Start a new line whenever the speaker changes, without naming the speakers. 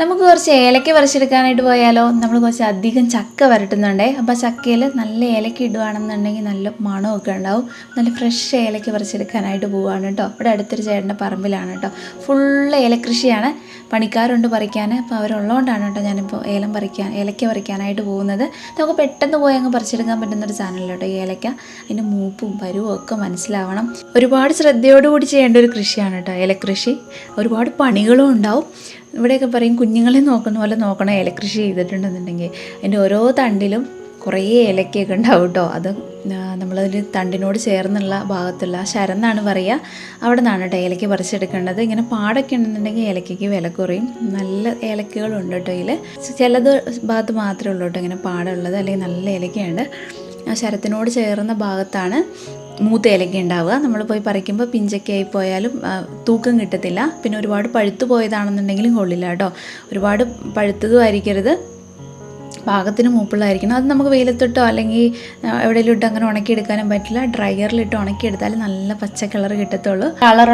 നമുക്ക് കുറച്ച് ഏലക്ക പറിച്ചെടുക്കാനായിട്ട് പോയാലോ? നമ്മൾ കുറച്ച് അധികം ചക്ക വരട്ടുന്നുണ്ടേ. അപ്പോൾ ചക്കയിൽ നല്ല ഏലക്ക ഇടുവാണെന്നുണ്ടെങ്കിൽ നല്ല മണമൊക്കെ ഉണ്ടാവും. നല്ല ഫ്രഷ് ഏലക്ക പറിച്ചെടുക്കാനായിട്ട് പോവുകയാണ് കേട്ടോ. ഇവിടെ അടുത്തൊരു ചേട്ടന്റെ പറമ്പിലാണ് കേട്ടോ. ഫുള്ള് ഏലക്കൃഷിയാണ് പണിക്കാരുണ്ട് പറിക്കാൻ. അപ്പോൾ അവരുള്ളതുകൊണ്ടാണ് കേട്ടോ ഞാനിപ്പോൾ ഏലം പറിക്കാൻ ഏലക്ക പറിക്കാനായിട്ട് പോകുന്നത്. നമുക്ക് പെട്ടെന്ന് പോയി അങ്ങ് പറിച്ചെടുക്കാൻ പറ്റുന്നൊരു സാധനമല്ല കേട്ടോ ഏലക്ക. അതിന്റെ മൂപ്പും പരുവും ഒക്കെ മനസ്സിലാവണം. ഒരുപാട് ശ്രദ്ധയോടുകൂടി ചെയ്യേണ്ട ഒരു കൃഷിയാണ് കേട്ടോ ഏലക്കൃഷി. ഒരുപാട് പണികളും ഉണ്ടാവും. ഇവിടെയൊക്കെ പറയും കുഞ്ഞുങ്ങളെ നോക്കുന്ന പോലെ നോക്കണം ഏലക്കൃഷി ചെയ്തിട്ടുണ്ടെന്നുണ്ടെങ്കിൽ. അതിന്റെ ഓരോ തണ്ടിലും കുറേ ഏലക്കയൊക്കെ ഉണ്ടാവും കേട്ടോ. അത് നമ്മളതിൽ തണ്ടിനോട് ചേർന്നുള്ള ഭാഗത്തുള്ള ശരം ശരന്നാണ് പറയുക. അവിടെ നിന്നാണ് കേട്ടോ ഏലക്ക പറിച്ചെടുക്കേണ്ടത്. ഇങ്ങനെ പാടൊക്കെ ഉണ്ടെന്നുണ്ടെങ്കിൽ ഏലക്കയ്ക്ക് വില കുറയും. നല്ല ഏലക്കകളുണ്ട് കേട്ടോ ഇതിൽ ചിലത് ഭാഗത്ത് മാത്രമേ ഉള്ളൂ കേട്ടോ ഇങ്ങനെ പാടുള്ളത്. അല്ലെങ്കിൽ നല്ല ഏലക്കയുണ്ട് ആ ശരത്തിനോട് ചേർന്ന ഭാഗത്താണ് മൂത്ത ഇലക്ക ഉണ്ടാവുക. നമ്മൾ പോയി പറിക്കുമ്പോൾ പിഞ്ചൊക്കെ ആയി പോയാലും തൂക്കം കിട്ടത്തില്ല. പിന്നെ ഒരുപാട് പഴുത്തു പോയതാണെന്നുണ്ടെങ്കിലും കൊള്ളില്ല കേട്ടോ. ഒരുപാട് പഴുത്തതും ആയിരിക്കരുത്. പാകത്തിന് മൂപ്പുള്ളതായിരിക്കണം. അത് നമുക്ക് വെയിലത്തിട്ടോ അല്ലെങ്കിൽ എവിടെയെങ്കിലും ഇട്ട് അങ്ങനെ ഉണക്കിയെടുക്കാനും പറ്റില്ല. ഡ്രയറിലിട്ട് ഉണക്കിയെടുത്താൽ നല്ല പച്ച കളർ കിട്ടത്തുള്ളൂ. കളർ